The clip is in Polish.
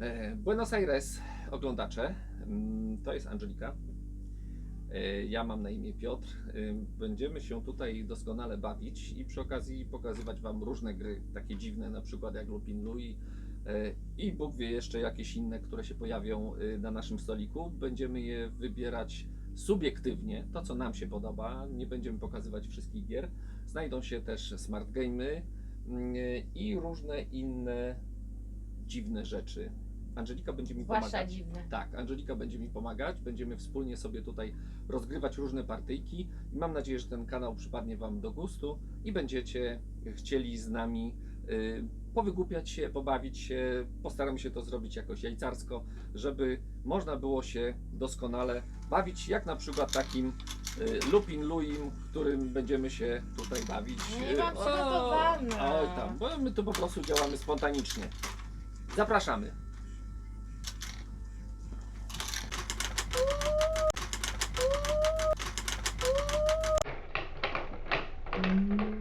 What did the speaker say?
E, Buenos Aires, oglądacze. Mm, To jest Angelika. E, Ja mam na imię Piotr. E, Będziemy się tutaj doskonale bawić i przy okazji pokazywać Wam różne gry, takie dziwne, na przykład jak Lupin Louis i Bóg wie jeszcze jakieś inne, które się pojawią na naszym stoliku. Będziemy je wybierać subiektywnie, to co nam się podoba. Nie będziemy pokazywać wszystkich gier. Znajdą się też smart gamey mm, i różne inne dziwne rzeczy. Angelika będzie mi Zwłaszcza pomagać. dziwne. Tak, Angelika będzie mi pomagać. Będziemy wspólnie sobie tutaj rozgrywać różne partyjki i mam nadzieję, że ten kanał przypadnie Wam do gustu i będziecie chcieli z nami y, powygłupiać się, pobawić się. Postaramy się to zrobić jakoś jajcarsko, żeby można było się doskonale bawić, jak na przykład takim y, Lupin Luim, którym będziemy się tutaj bawić. Nie mam Y, przygotowane. Oj tam, bo my tu po prostu działamy spontanicznie. Zapraszamy. Mm.